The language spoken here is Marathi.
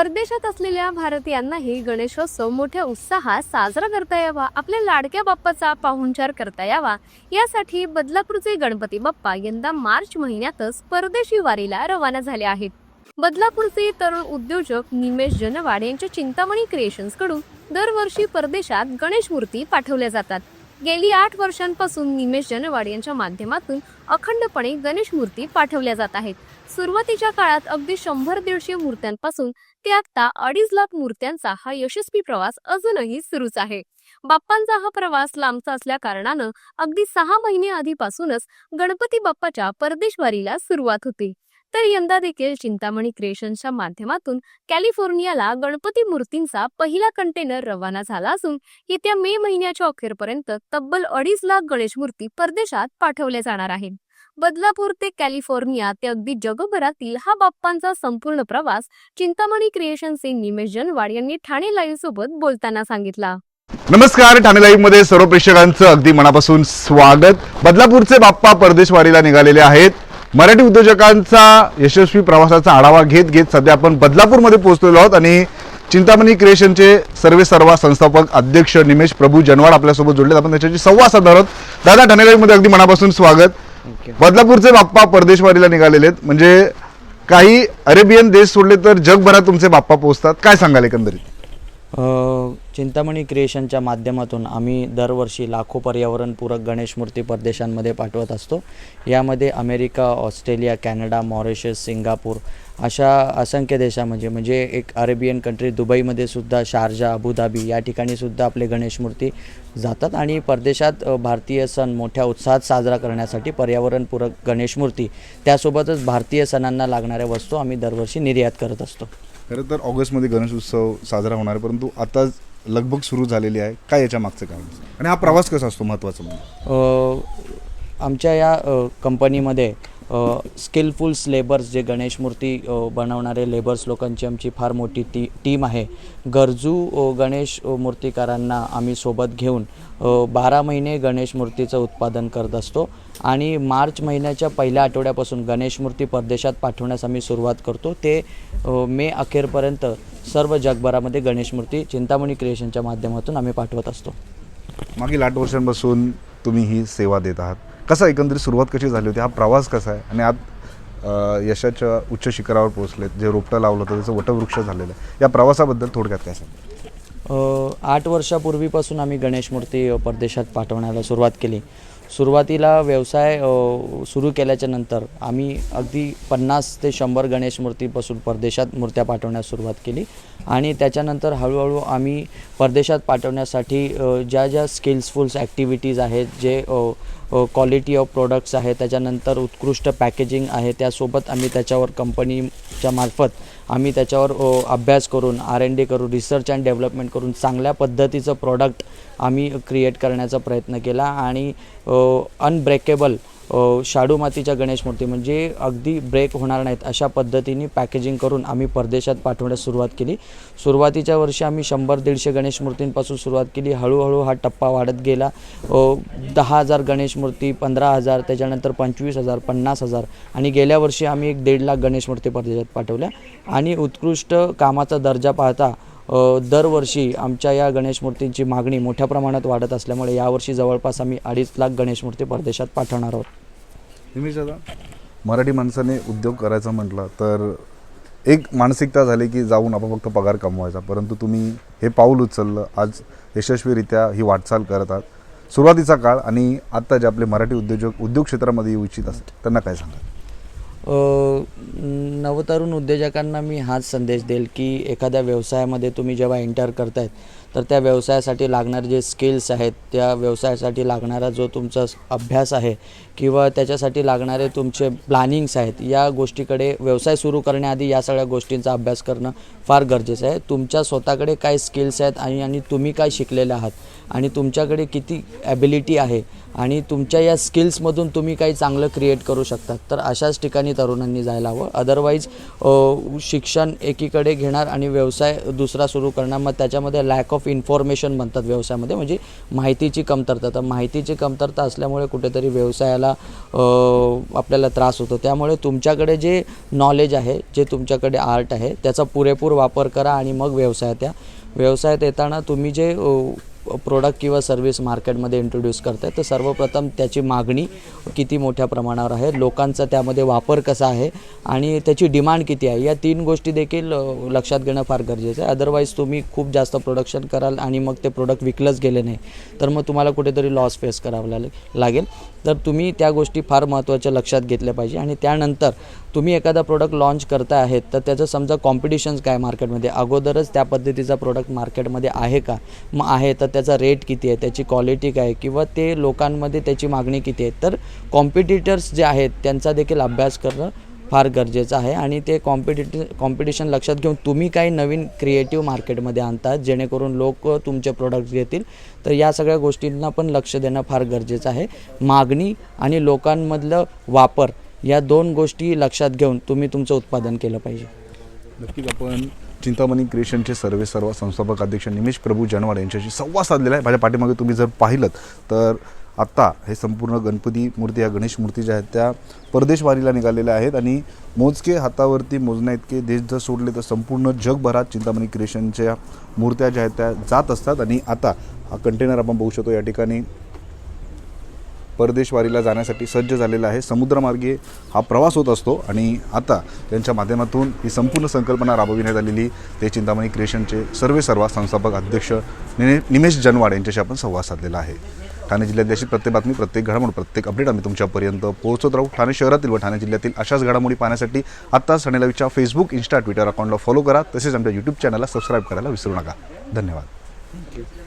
परदेशात असलेल्या भारतीयांनाही गणेशोत्सव मोठ्या उत्साहात साजरा करता यावा आपल्या लाडक्या बाप्पाचा पाहुणचार करता यावा. यासाठी बदलापूरचे गणपती बाप्पा यंदा मार्च महिन्यातच परदेशी वारीला रवाना झाले आहेत. बदलापूरचे तरुण उद्योजक निमेश जनवाड यांच्या चिंतामणी क्रिएशन्सकडून दरवर्षी परदेशात गणेश मूर्ती पाठवल्या जातात. गेली आठ वर्षांपासून निमेश जनवाड यांच्या माध्यमातून अखंडपणे गणेश मूर्ती पाठवल्या जात आहेत. सुरुवातीच्या काळात अगदी शंभर दीडशे मूर्त्यांपासून ते आता अडीच लाख मूर्त्यांचा हा यशस्वी प्रवास अजूनही सुरूच आहे. बाप्पांचा हा प्रवास लांबचा असल्या कारणानं अगदी सहा महिने आधीपासूनच गणपती बाप्पाच्या परदेशवारीला सुरुवात होती. तर यंदा देखील चिंतामणी क्रिएशनच्या माध्यमातून कॅलिफोर्नियाला गणपती मूर्तींचा पहिला कंटेनर रवाना झाला असून येत्या मे महिन्याच्या अखेरपर्यंत तब्बल अडीच लाख गणेश मूर्ती परदेशात पाठवल्या जाणार आहेत. बदलापूर ते कॅलिफोर्निया ते अगदी जगभरातील हा बाप्पांचा संपूर्ण प्रवास चिंतामणी क्रिएशनचे निमेश जनवाड यांनी ठाणे लाईव्ह सोबत बोलताना सांगितला. नमस्कार ठाणे लाईव्हमध्ये सर्व प्रेक्षकांचं अगदी मनापासून स्वागत. बदलापूरचे बाप्पा परदेशवारीला निघालेले आहेत. मराठी उद्योजकांचा यशस्वी प्रवासाचा आढावा घेत घेत सध्या आपण बदलापूरमध्ये पोहोचलेलो आहोत आणि चिंतामणी क्रिएशनचे सर्वे सर्वा संस्थापक अध्यक्ष निमेश प्रभू जनवाड आपल्यासोबत जोडलेत. आपण त्याच्याशी संवाद साधणार आहोत. दादा ठाणे लाईव्हमध्ये अगदी मनापासून स्वागत. बदलापूरचे बाप्पा परदेशवारीला निघालेले आहेत म्हणजे काही अरेबियन देश सोडले तर जगभरात तुमचे बाप्पा पोहोचतात. काय सांगाल एकंदरीत? चिंतामणी क्रिएशनच्या माध्यमातून आम्ही दरवर्षी लाखो पर्यावरणपूरक गणेश मूर्ती परदेशांमध्ये पाठवत असतो. यामध्ये America Australia Canada Mauritius Singapore अशा असंख्य देशामध्ये म्हणजे एक अरेबियन कंट्री दुबईमध्ये सुद्धा शारजा अबुधाबी या ठिकाणी सुद्धा आपले गणेश मूर्ती जातात आणि परदेशात भारतीय सण मोठ्या उत्साहात साजरा करण्यासाठी पर्यावरणपूरक गणेश मूर्ती त्यासोबतच भारतीय सणांना लागणाऱ्या वस्तू आम्ही दरवर्षी निर्यात करत असतो. खरं तर ऑगस्टमध्ये गणेश उत्सव साजरा होणार आहे परंतु आता लगभग सुरू झालेली आहे. काय याच्या मागचं कारण? आणि हा प्रवास कसा असतो? महत्त्वाचा म्हणजे. आमच्या या कंपनीमध्ये स्किलफुल्स लेबर्स जे गणेश मूर्ती बनवणारे लेबर्स लोकांची आमची फार मोठी टी टीम आहे. गरजू गणेश मूर्तिकारांना आम्ही सोबत घेऊन बारा महिने गणेश मूर्तीचं उत्पादन करत असतो आणि मार्च महिन्याच्या पहिल्या आठवड्यापासून गणेश मूर्ती परदेशात पाठवण्यास आम्ही सुरुवात करतो. ते मे अखेरपर्यंत सर्व जगभरामध्ये गणेश मूर्ती चिंतामणी क्रिएशनच्या माध्यमातून आम्ही पाठवत असतो. मागील आठ वर्षांपासून तुम्ही ही सेवा देत आहात. कसा एकंदरीत सुरुवात कशी झाली होती? हा प्रवास कसा आहे? आणि आज यशाच्या उच्च शिखरावर पोहोचलेत जे रोपटं लावलं होतं त्याचं वटवृक्ष झालेलं आहे. या प्रवासाबद्दल थोडक्यात काय सांगा आठ वर्षापूर्वीपासून आम्ही गणेश मूर्ती परदेशात पाठवण्याला सुरुवात केली. सुरुवातीला व्यवसाय सुरू केल्याच्यानंतर आम्ही अगदी पन्नास ते शंभर गणेश मूर्तीपासून परदेशात मूर्त्या पाठवण्यास सुरुवात केली. आणि त्याच्यानंतर हळूहळू आम्ही परदेशात पाठवण्यासाठी ज्या ज्या स्किल्सफुल्स ॲक्टिव्हिटीज आहेत जे क्वालिटी ऑफ प्रोडक्ट्स आहे त्याच्यानंतर उत्कृष्ट पॅकेजिंग आहे त्यासोबत आम्ही त्याच्यावर कंपनी कंपनीच्या मार्फत आम्ही त्याच्यावर अभ्यास करून आर एन डी करून रिसर्च अँड डेव्हलपमेंट करून चांगल्या पद्धतीचं प्रॉडक्ट आम्ही क्रिएट करण्याचा प्रयत्न केला आणि अनब्रेकेबल शाडू मातीच्या गणेश मूर्ती. म्हणजे अगदी ब्रेक होणार नाहीत अशा पद्धतीने पॅकेजिंग करून आम्ही परदेशात पाठवण्यास सुरुवात केली. सुरुवातीच्या वर्षी आम्ही शंभर दीडशे गणेश मूर्तींपासून सुरुवात केली. हळूहळू हा टप्पा वाढत गेला. दहा हजार गणेश मूर्ती पंधरा हजार त्याच्यानंतर पंचवीस हजार पन्नास हजार आणि गेल्या वर्षी आम्ही एक दीड लाख गणेश मूर्ती परदेशात पाठवल्या. आणि उत्कृष्ट कामाचा दर्जा पाहता दरवर्षी आमच्या या गणेश मूर्तींची मागणी मोठ्या प्रमाणात वाढत असल्यामुळे यावर्षी जवळपास आम्ही अडीच लाख गणेश मूर्ती परदेशात पाठवणार आहोत. निमिष दादा मराठी माणसाने उद्योग करायचा म्हटलं तर एक मानसिकता झाली की जाऊन आपण फक्त पगार कमवायचा. परंतु तुम्ही हे पाऊल उचललं आज यशस्वीरित्या ही वाटचाल करत आहात. सुरुवातीचा काळ आणि आत्ता जे आपले मराठी उद्योजक उद्योग क्षेत्रामध्ये येऊ इच्छित असतात त्यांना काय सांगा अ, नवतरुण उद्योजकांना मी हाच संदेश देईल की एखाद्या व्यवसायामध्ये तुम्ही जेव्हा एंटर करतायत तर त्या व्यवसायासाठी लागणारे जे स्किल्स आहेत त्या व्यवसायासाठी लागणारा जो तुमचा अभ्यास आहे किंवा त्याच्यासाठी लागणारे तुमचे प्लॅनिंग्स आहेत या गोष्टीकडे व्यवसाय सुरू करण्याआधी या सगळ्या गोष्टींचा अभ्यास करणं फार गरजेचं आहे. तुमच्या स्वतःकडे काय स्किल्स आहेत आणि आणि तुम्ही काय शिकलेले आहात? आणि तुमच्याकडे किती ॲबिलिटी आहे? आणि तुमच्या या स्किल्समधून तुम्ही काही चांगलं क्रिएट करू शकतात तर अशाच ठिकाणी तरुणांनी जायला हवं. अदरवाईज शिक्षण एकीकडे घेणार आणि व्यवसाय दुसरा सुरू करणार मग त्याच्यामध्ये लॅक ऑफ ऑफ इन्फॉर्मेशन म्हणतात व्यवसायामध्ये म्हणजे माहितीची कमतरता. तर माहितीची कमतरता असल्यामुळे कुठेतरी व्यवसायाला आपल्याला त्रास होतो. त्यामुळे तुमच्याकडे जे नॉलेज आहे जे तुमच्याकडे आर्ट आहे त्याचा पुरेपूर वापर करा आणि मग व्यवसायात या. व्यवसायात येताना तुम्ही जे प्रोडक्ट किंवा सर्व्हिस मार्केटमध्ये इंट्रोड्यूस करताय तर सर्वप्रथम त्याची मागणी किती मोठ्या प्रमाणावर आहे लोकांचा त्यामध्ये वापर कसा आहे आणि त्याची डिमांड किती आहे या तीन गोष्टी देखील लक्षात घेणं फार गरजेचं आहे. अदरवाईज तुम्ही खूप जास्त प्रोडक्शन कराल आणि मग ते प्रोडक्ट विकलंच गेले नाही. तर मग तुम्हाला कुठेतरी लॉस फेस करावं लागेल लागेल. तर तुम्ही त्या गोष्टी फार महत्त्वाच्या लक्षात घेतल्या पाहिजे. आणि त्यानंतर तुम्ही एखादा प्रोडक्ट लॉन्च करता आहेत तर त्याचं समजा कॉम्पिटिशन्स काय मार्केटमध्ये अगोदरच त्या पद्धतीचा प्रोडक्ट मार्केटमध्ये आहे का? मग आहे तर त्याचा रेट किती आहे त्याची क्वालिटी काय आहे किंवा ते लोकांमध्ये त्याची मागणी किती आहे. तर कॉम्पिटिटर्स जे आहेत त्यांचा देखील अभ्यास करणं फार गरजेचं आहे. आणि ते कॉम्पिटिट कॉम्पिटिशन लक्षात घेऊन तुम्ही काही नवीन क्रिएटिव्ह मार्केटमध्ये आणतात जेणेकरून लोक तुमचे प्रोडक्ट्स घेतील. तर या सगळ्या गोष्टींना पण लक्ष देणं फार गरजेचं आहे. मागणी आणि लोकांमधलं वापर या दोन गोष्टी लक्षात घेऊन तुम्ही तुमचं उत्पादन केलं पाहिजे. नक्कीच आपण चिंतामणी क्रिएशनचे सर्वे सर्व संस्थापक अध्यक्ष निमेश प्रभू जनवाड यांच्याशी संवाद साधलेला आहे. माझ्या पाठीमागे तुम्ही जर पाहिलं तर आत्ता हे संपूर्ण गणपती मूर्ती या गणेश मूर्ती ज्या आहेत त्या परदेशवारीला निघालेल्या आहेत आणि मोजके हातावरती मोजण्या इतके देश जर सोडले तर संपूर्ण जगभरात चिंतामणी क्रिएशनच्या मूर्त्या ज्या आहेत त्या जात असतात. आणि आता हा कंटेनर आपण बघू शकतो या ठिकाणी. परदेशवारीला जाण्यासाठी सज्ज झालेला आहे. समुद्रमार्गे हा प्रवास होत असतो आणि आता त्यांच्या माध्यमातून ही संपूर्ण संकल्पना राबविण्यात आलेली ते चिंतामणी क्रिएशनचे सर्वे सर्वा संस्थापक अध्यक्ष निने निमेश जनवाड यांच्याशी आपण संवाद साधलेला आहे. ठाणे जिल्ह्यातली अशी प्रत्येक बातमी प्रत्येक घडामोड प्रत्येक अपडेट आम्ही तुमच्यापर्यंत पोहोचत राहू. ठाणे शहरातील व ठाणे जिल्ह्यातील अशाच घडामोडी पाहण्यासाठी आत्ताच ठाणे फेसबुक इन्स्टा ट्विटर अकाउंटला फॉलो करा. तसेच आमच्या यूट्यूब चॅनलला सबस्क्राईब करायला विसरू नका. धन्यवाद.